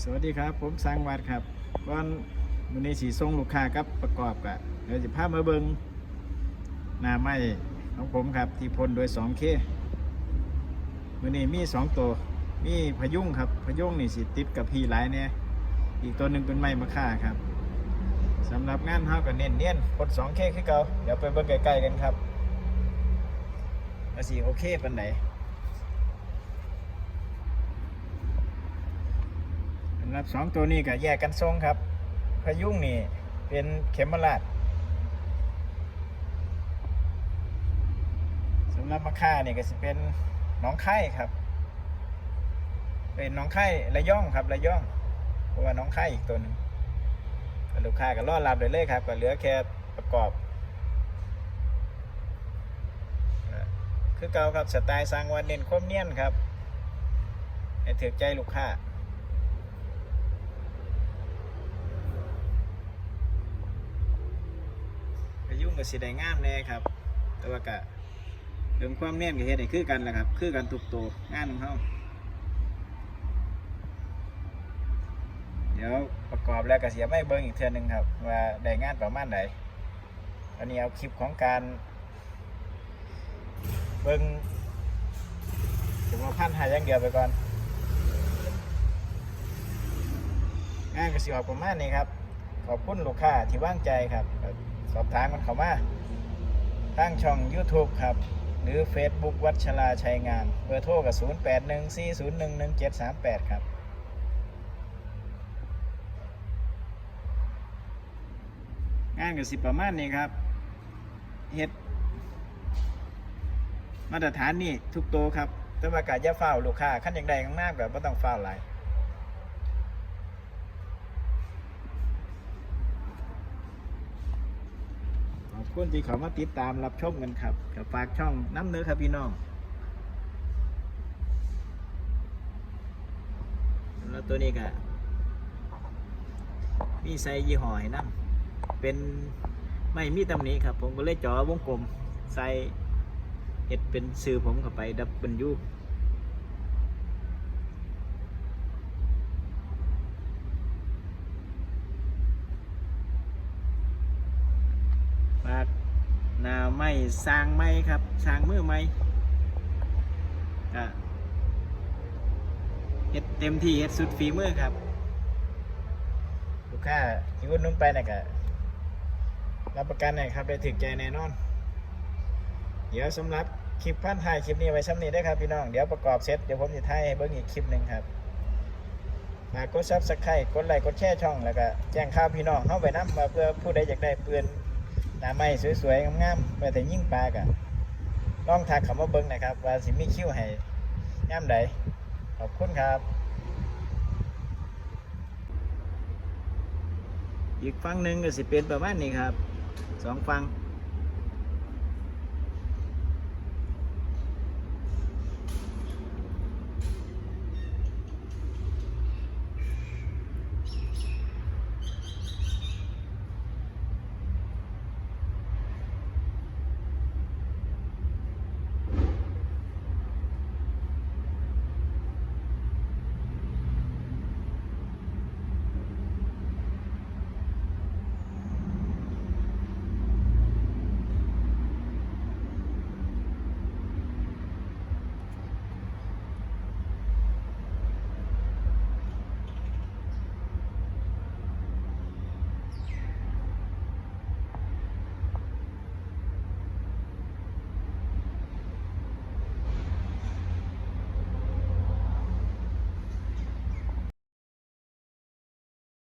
สวัสดีครับ ผมสังวัดครับก่อนวันนี้สีส่งลูกค้ากับประกอบกะเดี๋ยวจะพามาเบิงหน้าไม้ของผมครับ ที่พ่นโดย 2K วันนี้มี 2 ตัว มีพยุงครับ พยุงนี่สิติดกับพีหลายเนี่ยอีกตัวหนึ่งเป็นไม้มะค่าครับสำหรับงานเฮาก็เน้นเนียนพ่น 2K คือเก่าเดี๋ยวไปเบิ่งใกล้ๆกันครับว่าสิโอเคปานไหนำหรับสองตัวนี้ก็แยกกันทรงครับ พยุงนี่เป็นเข็มมาลาดสำหรับมะค่านี่ก็จะเป็นน้องไข่ครับ เป็นน้องไข่ระย่องครับระย่อง เพราะว่าน้องไข่อีกตัวหนึงลูกค้าก็รอรับเลยเลยครับ ก็เหลือแค่ประกอบ คือเก่าครับสไตล์สร้างวันเน้นความเนียนครับให้ถือใจลูกค้า กับสีแดงงามแน่ครับ แต่ว่ากะเรื่องความเนียนกับเฮ็ดให้คือกันแหละครับ คือกันทุกตัวงานของเขาเดี๋ยวประกอบแล้วก็เสียไม่เบิ้งอีกเทื่อหนึงครับ ว่าได้งานประมาณไหนอันนี้เอาคลิปของการ เบิ้งถึงว่าพันหาอย่างเดียวไปก่อนงานก็สิออกประมาณนี้ครับ ขอบคุณลูกค้าที่ว่างใจครับ สอบถามกันเข้ามาตั้งช่อง YouTube ครับ หรือ Facebook วัชราชัยงามเบอร์โทรกับ 0814011738 ครับงานกับสิประมาณนี้ครับเฮ็ดมาตรฐานนี่ทุกโตวครับ แต่ว่ากาอย่าเฝ้าลูกค้าขั้นอย่างใดข้างหน้าก็บ่ต้องเฝ้าวหลาย คุณที่เขามาติดตามรับชมกันครับกับฝากช่องน้ำเนื้อครับพี่น้องแล้วตัวนี้ก็มีไซยี่ห้อให้นํเป็นไม่มีตำหนี้ครับ ผมก็เลยจ่อวงกลม ใส่เห็ดเป็นซื้อผมเข้าไปดับเบิลยู ฝากนาไม้สร้างไม้ครับสร้างมือไม้ก็เฮ็ดเต็มที่เฮ็ดสุดฝีมือครับ ลูกค้าที่วุ่นนุ่มไปนะก็รับประกันหนะครับได้ถึงใจแน่นอน เดี๋ยวสำหรับคลิปพันถ่ายคลิปนี้ไว้ซ้ำนี้ได้ครับพี่น้อง เดี๋ยวประกอบเสร็จเดี๋ยวผมจะถ่ายให้เบิ่งอีกคลิปหนึ่งครับฝากกดซับสไครต์กดไลค์กดแชร์ช่องแล้วก็แจ้งข่าวพี่น้องเข้าไปนํมาเพื่อผู้ใดอยากได้เปือน หน้าไม้สวยๆงามๆเพื่อแต่ยิ่งปลากะลองทักเขามาเบิ้งนะครับ ว่าสิมีคิวให้ย่ำใดขอบคุณครับ อีกฟังหนึ่งก็สิเป็นประมาณนี้ครับสองฟัง